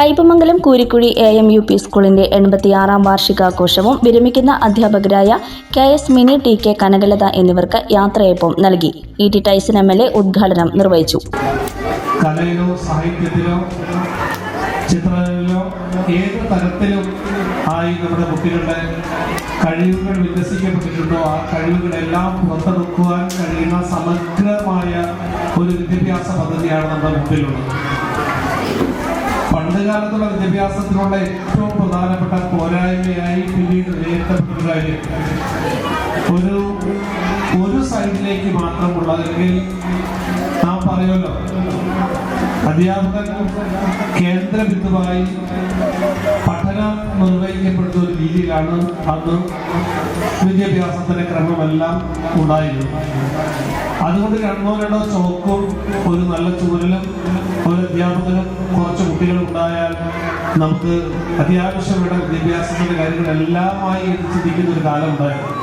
Kaipamangalam Koorikkuzhi A M U P സ്കൂളിന്റെ എൺപത്തിയാറാം വാർഷികാഘോഷവും വിരമിക്കുന്ന അധ്യാപകരായ K S Mini T K Kanakalatha എന്നിവർക്ക് യാത്രയപ്പം നൽകി. E T Tyson M L A ഉദ്ഘാടനം നിർവഹിച്ചു. കലയിലോ സാഹിത്യത്തിലോ ചിത്രങ്ങളിലോ ഏത് തരത്തിലും ആയി നമ്മുടെ കുട്ടികളുടെ കഴിവുകൾ വിന്യസിക്കപ്പെട്ടിട്ടുണ്ടോ ആ കഴിവുകളെല്ലാം പുറത്തെടുക്കുവാൻ കഴിയുന്ന സമഗ്രമായ ഒരു വിദ്യാഭ്യാസ പദ്ധതിയാണ് നമ്മുടെ മുമ്പിലുള്ളത്. പണ്ട് വിദ്യാഭ്യാസത്തിലുള്ള ഏറ്റവും പ്രധാനപ്പെട്ട പോരായ്മയായി പിന്നീട് വിലയിരുത്തപ്പെട്ട കാര്യം ഒരു ഒരു സൈഡിലേക്ക് മാത്രമുള്ള അല്ലെങ്കിൽ നാം പറയുമല്ലോ. അധ്യാപകൻ കേന്ദ്ര പഠനം നിർവഹിക്കപ്പെടുന്ന ഒരു രീതിയിലാണ് അന്ന് വിദ്യാഭ്യാസത്തിന്റെ ക്രമമെല്ലാം ഉണ്ടായിരുന്നത്. അതുകൊണ്ട് രണ്ടോ രണ്ടോ ചോക്കും ഒരു നല്ല ചൂരലും ഒരു അധ്യാപകനും കുറച്ച് കുട്ടികളും ഉണ്ടായാൽ നമുക്ക് അത്യാവശ്യമുള്ള വിദ്യാഭ്യാസത്തിന്റെ കാര്യങ്ങളെല്ലാമായി ചിന്തിക്കുന്ന ഒരു കാലം ഉണ്ടായിരുന്നു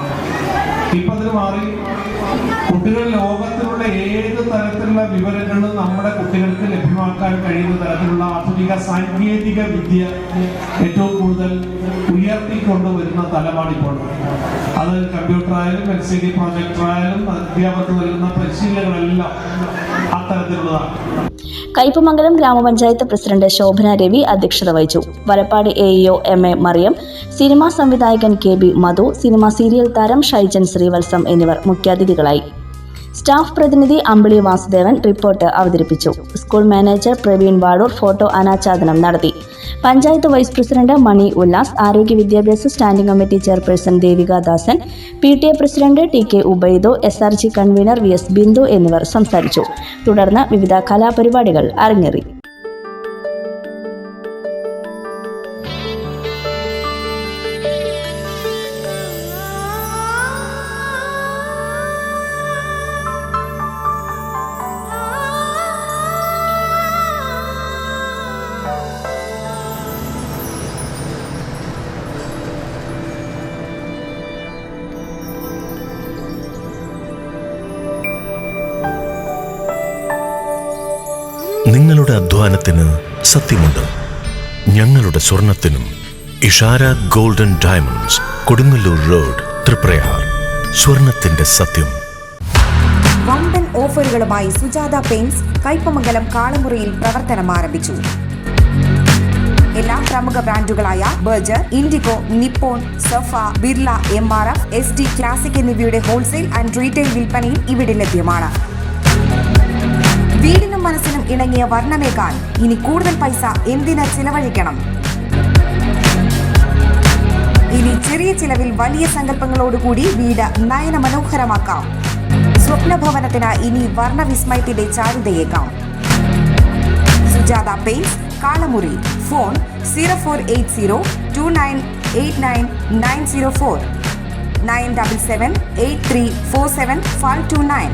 ഇപ്പൊ അതിന് മാറി കുട്ടികൾ ഏത് തരത്തിലുള്ള വിവരങ്ങൾ നമ്മുടെ കുട്ടികൾക്ക് ലഭ്യമാക്കാൻ കഴിയുന്ന തരത്തിലുള്ള ആധുനിക സാങ്കേതിക വിദ്യ ഏറ്റവും കൂടുതൽ ഉയർത്തിക്കൊണ്ടുവരുന്ന തലമാണിപ്പോൾ അത് കമ്പ്യൂട്ടർ ആയാലും എൽ സി ഡി പ്രൊജക്ടർ ആയാലും അധ്യാപകർക്ക് നൽകുന്ന പരിശീലനങ്ങളെല്ലാം അത്തരത്തിലുള്ളതാണ് കയ്പമംഗലം ഗ്രാമപഞ്ചായത്ത് പ്രസിഡന്റ് ശോഭന രവി അധ്യക്ഷത വഹിച്ചു. Valappad A E O M A Mariyam cinema സംവിധായകൻ K B Madhu cinema serial താരം ഷൈജൻ ശ്രീവത്സം എന്നിവർ മുഖ്യാതിഥികളായി. സ്റ്റാഫ് പ്രതിനിധി അമ്പിളി വാസുദേവൻ റിപ്പോർട്ട് അവതരിപ്പിച്ചു. School manager Praveen Vadoor photo അനാച്ഛാദനം നടത്തി. പഞ്ചായത്ത് വൈസ് പ്രസിഡന്റ് മണി ഉല്ലാസ് ആരോഗ്യ വിദ്യാഭ്യാസ standing committee chairperson Devika Dasan P T A president T K ഉബൈദോ S R G convener V S Bindu എന്നിവർ സംസാരിച്ചു. തുടർന്ന് വിവിധ കലാപരിപാടികൾ അരങ്ങേറി. നിങ്ങളുടെ അധ്വാനത്തിന് സത്യമുണ്ട്. ഞങ്ങളുടെ സ്വർണത്തിനും Ishara golden diamonds Kodungallur road Triprayar. സ്വർണത്തിന്റെ സത്യം. വമ്പൻ ഓഫറുകളുമായി സുജാത പെയിന്റ്സ് കൈപ്പമംഗലം കാളമുറിയിൽ പ്രവർത്തനം ആരംഭിച്ചു. എല്ലാ പ്രമുഖ ബ്രാൻഡുകളായ ബർജർ ഇൻഡിഗോ നിപ്പോൺ സഫ Birla M R F S D classic എന്നിവയുടെ ഹോൾസെയിൽ ആൻഡ് റീറ്റെയിൽ വിൽപ്പനയും ഇവിടെ ലഭ്യമാണ്. വീടിനും മനസ്സിനും ഇണങ്ങിയ വർണമേകാൻ ഇനി കൂടുതൽ പൈസ എന്തിന് ചിലവഴിക്കണം? ഇനി ചെറിയ ചിലവിൽ വലിയ സങ്കല്പങ്ങളോടുകൂടി വീട് നയന മനോഹരമാക്കാം സ്വപ്നഭവനത്തിന് ഇനി വർണവിസ്മയത്തിന്റെ ചാരുതയേക്കാം. Sujatha paints Kalamuri. Phone zero four eight zero two nine eight nine nine zero four. Nine double seven eight three four seven five two nine.